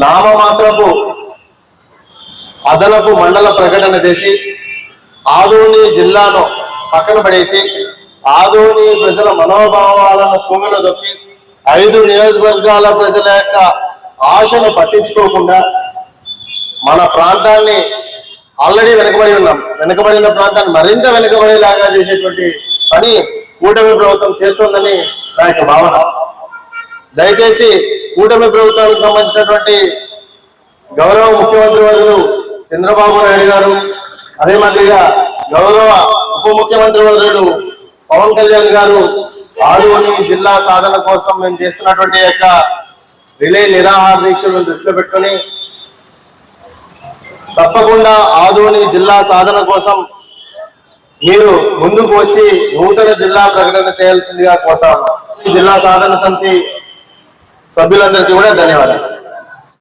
నామమాత్రపు అదనపు మండల ప్రకటన చేసి ఆదోని జిల్లాను పక్కన పడేసి ఆదోని ప్రజల మనోభావాలను కుంగలు దొక్కి ఐదు నియోజకవర్గాల ప్రజల యొక్క ఆశను పట్టించుకోకుండా మన ప్రాంతాన్ని ఆల్రెడీ వెనుకబడి ఉన్నాం. వెనుకబడిన ప్రాంతాన్ని మరింత వెనుకబడేలాగా చేసేటువంటి పని కూటమి ప్రభుత్వం చేస్తుందని నా యొక్క భావన. దయచేసి కూటమి ప్రభుత్వానికి సంబంధించినటువంటి గౌరవ ముఖ్యమంత్రి వర్యులు చంద్రబాబు నాయుడు గారు అదే మాదిరిగా గౌరవ ఉప ముఖ్యమంత్రి వర్యులు పవన్ కళ్యాణ్ గారు ఆరుని జిల్లా సాధన కోసం మేము చేస్తున్నటువంటి యొక్క రిలే నిరాహార దీక్షలను దృష్టిలో పెట్టుకొని తప్పకుండా ఆదోని జిల్లా సాధన కోసం మీరు ముందుకు వచ్చి నూతన జిల్లా ప్రకటన చేయాల్సిందిగా కోతాం ఈ జిల్లా సాధన సమితి సభ్యులందరికీ కూడా ధన్యవాదాలు.